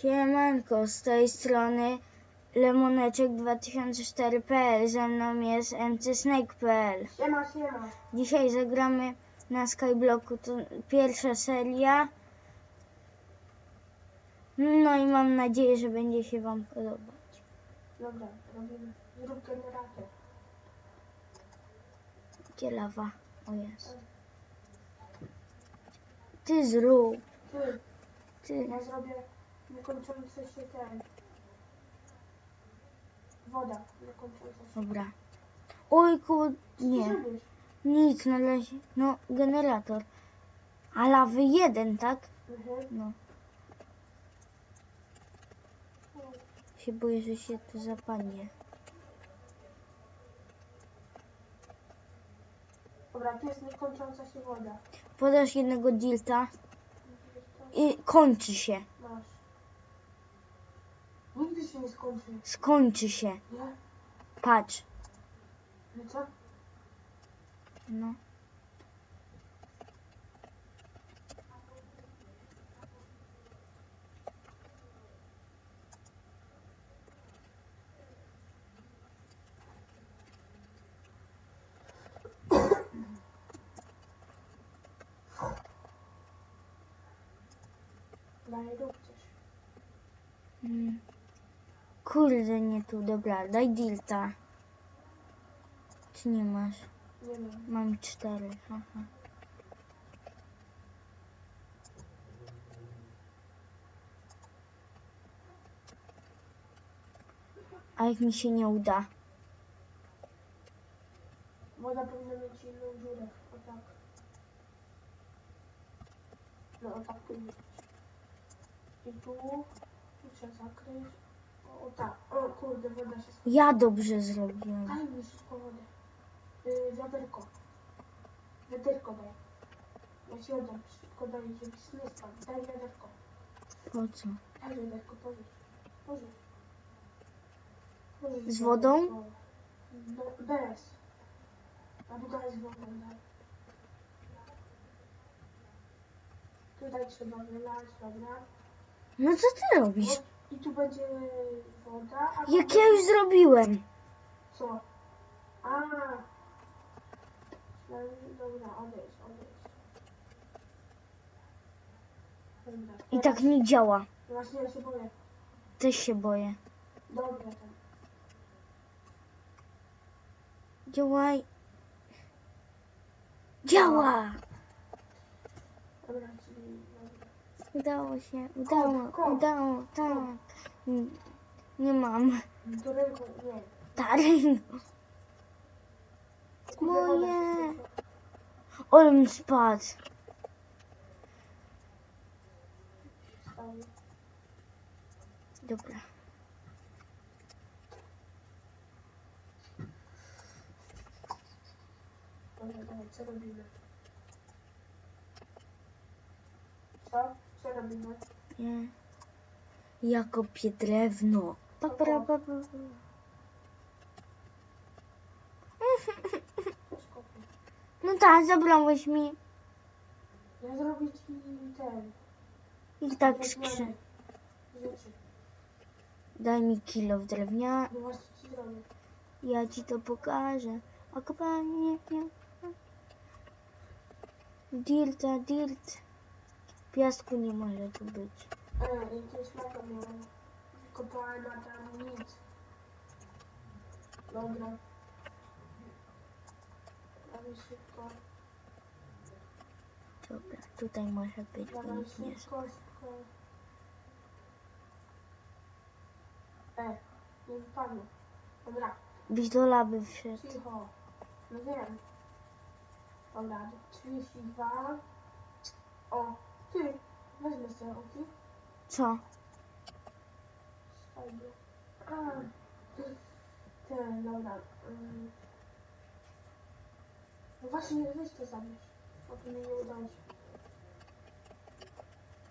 Siemanko, z tej strony Lemoneczek2004.pl, ze mną jest mcsnake.pl. Siema, siema. Dzisiaj zagramy na Skyblocku, to pierwsza seria. No i mam nadzieję, że będzie się Wam podobać. Dobra, robimy. Zrób generator. Gdzie lawa? O jest. Ty zrób, Ty, ty. ja zrobię niekończący się ten. Woda, niekończąca się. Dobra. Oj, ku... Co ty nie. zrobisz? Nic, na razie. No, generator. A lawy jeden, tak? Mhm. No. Się boję, że się to zapadnie. Dobra, tu jest niekończąca się woda. Podasz jednego dilta i kończy się. Się nie skończy. Skończy się. Nie? Patrz. No co? No. Dalej rób coś. Mm. Kurde, nie tu. Dobra, daj dilta. Czy nie masz? Nie wiem. Mam cztery. Haha. A jak mi się nie uda? Woda powinna mieć inną dziurę. O tak. No o tak powinno być. I tu. Tu trzeba zakryć. O, tak. O kurde, woda się skończyła. Ja dobrze zrobiłem. Daj mi szybko wodę. Yy, wiaderko. Wiaderko daj. Ja ci oddam. Szybko daj, żeby się nie spadł. Daj wiaderko. Po co? Daj wiaderko, pożycz. Pożycz. Pożycz Z wodą? wiaderko. No, bez. Albo daj z wodą, daj. Tutaj trzeba wylać, dobra. No co ty robisz? I tu będzie woda. A Jak ja już zrobiłem. Co? A. Że- Dobra, odejdź. Dobra. I teraz- tak nie działa. Właśnie ja się boję. Też się boję. Dobra, tam. Działaj. Działa! Dobra, czyli... Dobra. Udało się, udało, Kop, kop. udało, tak. Mm, Nie mam. Do ręką, nie. Dalej. Kurde, woda się Moje. skończyła. Ale mi spadł. Stało. Dobra. Dobra, dawaj, co robimy? Co? Co robimy? Nie. Ja kopię drewno. Pa, kopię. No tak, zabrałeś mi. Ja zrobię ci ten... I tak skrzyn. Daj mi kilo w drewnia. No. Ja ci to pokażę. A kopanie nie. Dirta, dirt. Piasku nie może tu być. E, i to mapa miałem. Kopałem, a tam nic. Dobra. Dawaj szybko. Dobra, tutaj może być, bo Dawaj nic nie szybko, szybko. E, nie wypadło. Dobra, Byś do wszedł. cicho. No wiem. Dobra, 32. O, ty, weźmy sobie oki. Co? Ten, dobra. No właśnie, weź to zabierz. Bo to mi nie udało się.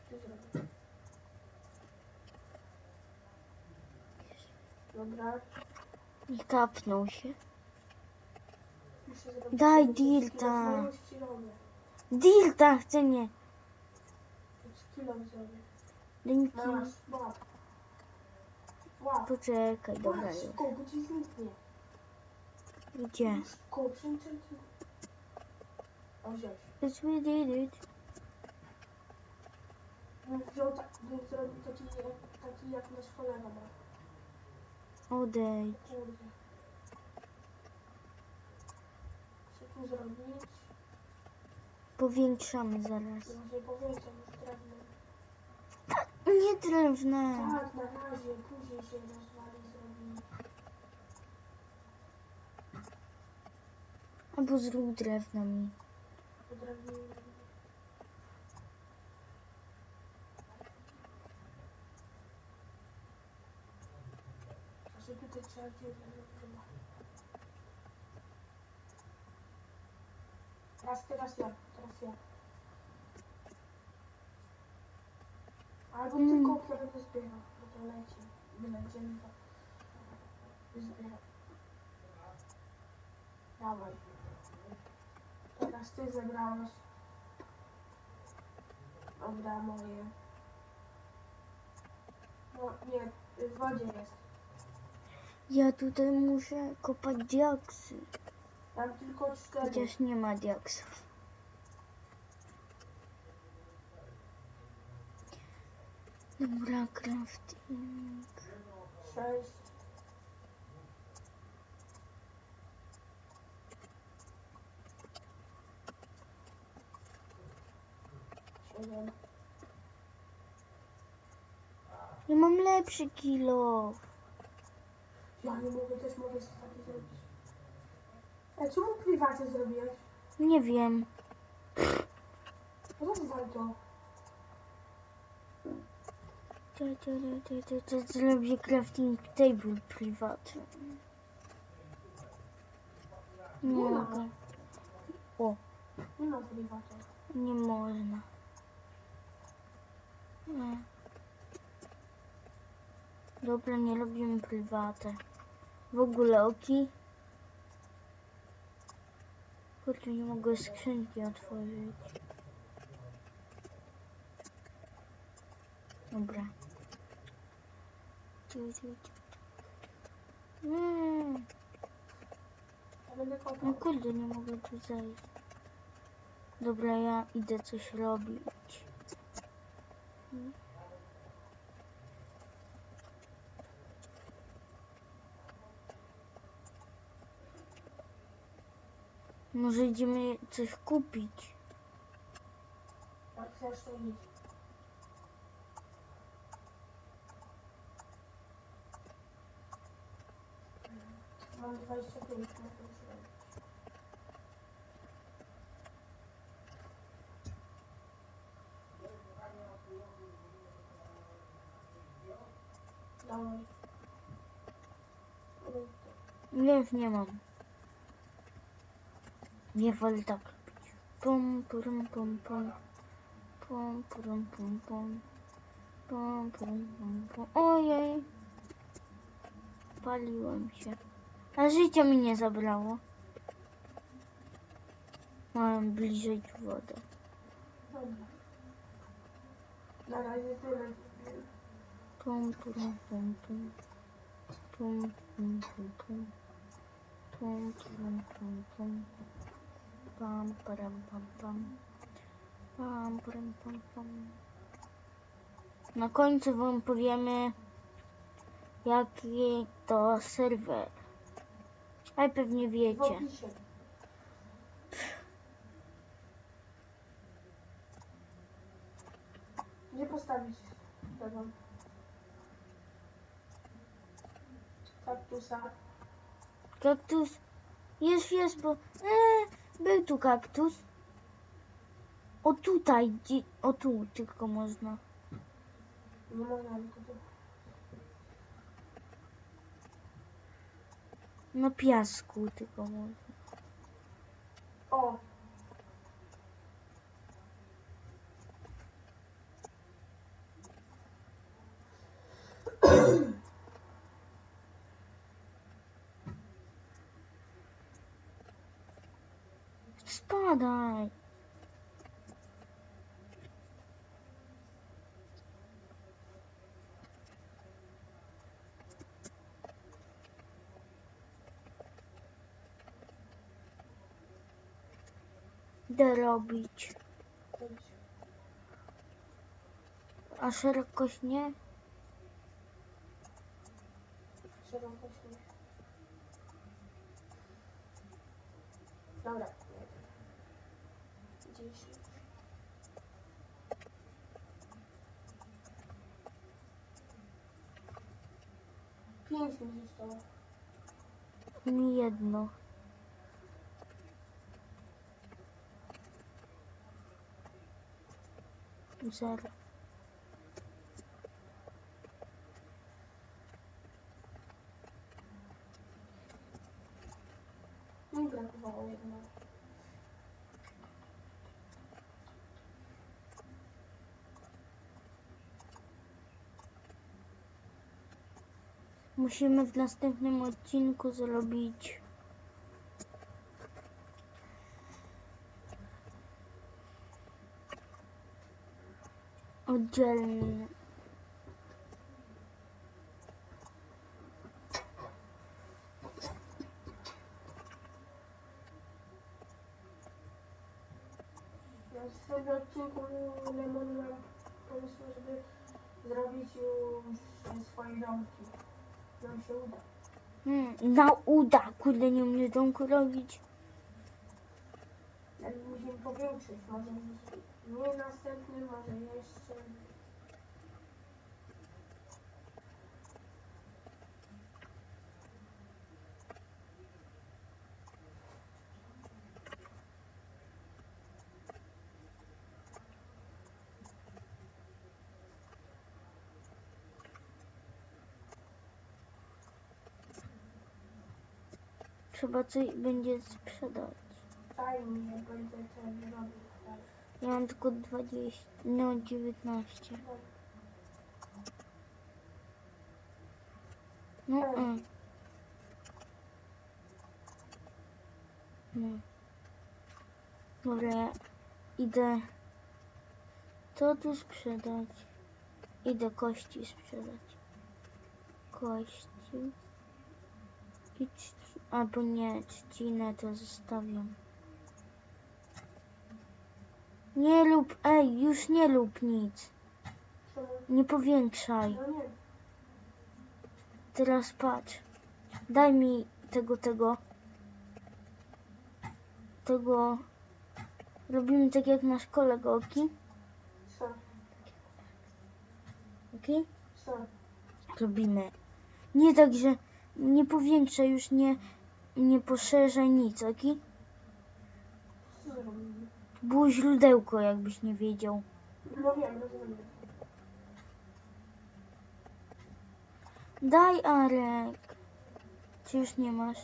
Co zrobię? Dobra. I kapnął się. Muszę zrobić Daj sobie dilta. kilo, już ci robię. Dilta chce nie. Już kilo zrobię. Dzięki. Poczekaj, dobra. Gdzie? It's we did it. Bym wziął tak, bym zrobił taki, taki jak nasz kolega ma. Odejdź. Kurde. Co tu zrobić? Powiększamy zaraz. Może powiększam już drewno. Nie drewne. Tak, na razie, później się rozwali, zrobi. Albo zrób drewno mi. Po drewnie. Znaczy tutaj trzeba drewno. Teraz, teraz ja, teraz ja. Albo Mm. tylko będę zbierał, bo to leci. My będziemy to zbierać. Dawaj. Teraz ty zebrałeś. Dobra, moje. No nie, w wodzie jest. Ja tutaj muszę kopać diaksy. Mam tylko cztery. Chociaż nie ma diaksów. Dobra, crafting. Sześć. Siedem. Ja mam lepszy kilo. Ja nie mogę, też mogę sobie takie zrobić. A czemu prywatę zrobiłeś? Nie wiem. To. To, to, to zrobię crafting table prywatny. Nie mogę. O, Nie ma prywatę. nie można. Nie. Dobra, nie robimy prywatę. W ogóle oki. Kurczę, nie mogę skrzynki otworzyć. Dobra. Będę No kurde, nie mogę tu zejść. Dobra, ja idę coś robić. Może idziemy coś kupić. Jak chcesz to. Mam 25, mogę już robić. Dawaj. Nie, już nie mam. Nie wolę tak robić. Pum, pum, pum, pum. Pum, pum, pum, pum. Pum, pum, pum, pum. Ojej. Paliłem się. A życie mi nie zabrało. Mam bliżej tu wodę. Na razie tyle. Pum, pum, pum, pum. Pum, pum, pum, pum. Pum, pum, pum, pum. Pam, param, pam, pam. Pam, param, pam, pam. Na końcu wam powiemy, jaki to serwer. Ale pewnie wiecie. Gdzie postawić tego? Kaktusa. Kaktus. Jest, jest, bo... E, był tu kaktus. O tutaj. O tu tylko można. Nie można tylko to. Na piasku tylko można. O! Spadaj. Idę robić. Dobrze. A szerokość nie? Szerokość nie. Dobra. Dziesięć. Pięć mi zostało. Mi jedno. Zero. Mi brakowało jednego. Musimy w następnym odcinku zrobić oddzielny. Ja w tym odcinku Lemon mam pomysł, żeby zrobić już swoje domki. Nam się uda. Hmm, na uda, kurde, nie umiem domku robić. Ale musimy powiększyć. Może nie następny, może jeszcze. Trzeba coś będzie sprzedać. Będę ten robił. Tak. Ja mam tylko 20, no 19. No, mm. no. Dobra, ja idę to tu sprzedać. Idę kości sprzedać. Kości. I albo nie, trzcinę to zostawiam. Nie lub, ej, już nie lub nic. Nie powiększaj. Teraz patrz. Daj mi tego, tego. Tego. Robimy tak jak nasz kolega, ok? Co? Ok? Co? Robimy. Nie tak, że nie powiększaj już, nie, nie poszerzaj nic, ok? Co? Było źródełko, jakbyś nie wiedział. No wiem, rozumiem. Daj, Arek. Czy już nie masz?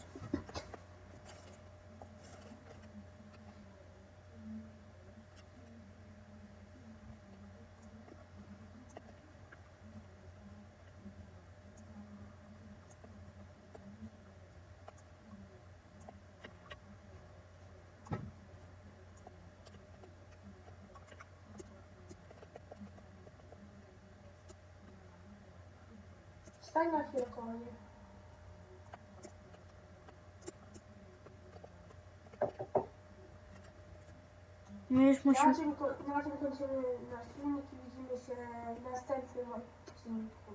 Stań na chwilę koło mnie. My już Na musimy... tym, ko- na tym kończymy nasz filmik i widzimy się w następnym odcinku.